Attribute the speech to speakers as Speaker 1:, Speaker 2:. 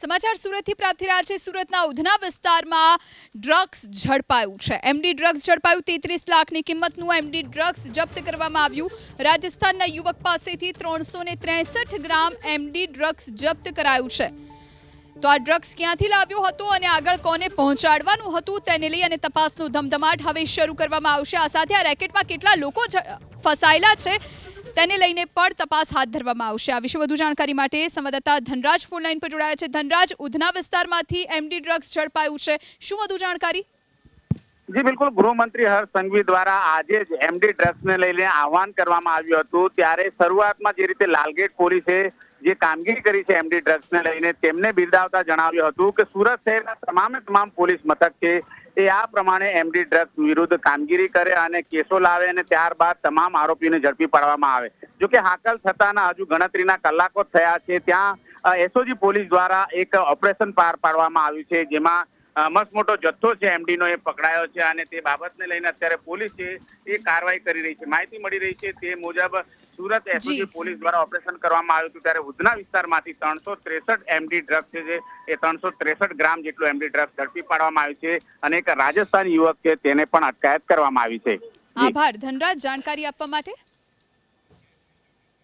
Speaker 1: સમાચાર સુરતથી પ્રાપ્ત થઈ રહ્યા છે. સુરતના ઉધના વિસ્તારમાં ડ્રગ્સ ઝડપાયું છે. એમડી ડ્રગ્સ ઝડપાયું. તેત્રીસ લાખની કિંમતનું એમડી ડ્રગ્સ જપ્ત કરવામાં આવ્યું. રાજસ્થાનના યુવક પાસેથી ત્રણસો ત્રેસઠ ગ્રામ એમડી ડ્રગ્સ જપ્ત કરાયું છે. તો આ ડ્રગ્સ ક્યાંથી લાવ્યો હતો અને આગળ કોને પહોંચાડવાનું હતું તેને લઈ અને તપાસનો ધમધમાટ હવે શરૂ કરવામાં આવશે. આ સાથે આ રેકેટમાં કેટલા લોકો ફસાયેલા છે તેને લઈને પણ તપાસ હાથ ધરવામાં આવશે. આ વિશે વધુ જાણકારી માટે સંવાદદાતા ધનરાજ ફોન લાઈન પર જોડાયા છે. ધનરાજ, ઉધના વિસ્તારમાંથી એમડી ડ્રગ્સ ઝડપાયું છે. શું વધુ જાણકારી?
Speaker 2: જી, બિલકુલ. ગૃહમંત્રી હર્ષ સંઘવી દ્વારા આજે જ એમડી ડ્રગ્સને લઈને આહવાન કરવામાં આવ્યું હતું. ત્યારે શરૂઆતમાં જે રીતે લાલગેટ પોલીસે જે કામગીરી કરી છે એમડી ડ્રગ્સને લઈને, તેમને બિરદાવતા જણાવ્યું હતું કે સુરત શહેરના તમામે તમામ પોલીસ મથક છે, એ આ પ્રમાણે એમડી ડ્રગ્સ વિરુદ્ધ કામગીરી કરે અને કેસો લાવે અને ત્યારબાદ તમામ આરોપીઓને ઝડપી પાડવામાં આવે. જો કે હાકલ થતાના હજુ ગણતરીના કલાકો થયા છે. ત્યાં એસઓજી પોલીસ દ્વારા એક ઓપરેશન પાર પાડવામાં આવ્યું છે, જેમાં મસ્ત મોટો જથ્થો છે એમડી નો એ પકડાયો છે અને તે બાબતને લઈને અત્યારે પોલીસ છે એ કાર્યવાહી કરી રહી છે. માહિતી મળી રહી છે તે મુજબ સુરત એસઓજી પોલીસ દ્વારા ઓપરેશન કરવામાં આવ્યું હતું ત્યારે ઉધના વિસ્તારમાંથી ત્રણસો ત્રેસઠ એમડી ડ્રગ્સ છે જે એ ત્રણસો ત્રેસઠ ગ્રામ જેટલું એમડી ડ્રગ્સ ઝડપી પાડવામાં આવ્યું છે અને એક રાજસ્થાન યુવક છે તેને પણ અટકાયત કરવામાં આવી છે.
Speaker 1: આભાર. ધનરાજ જાણકારી આપવા માટે?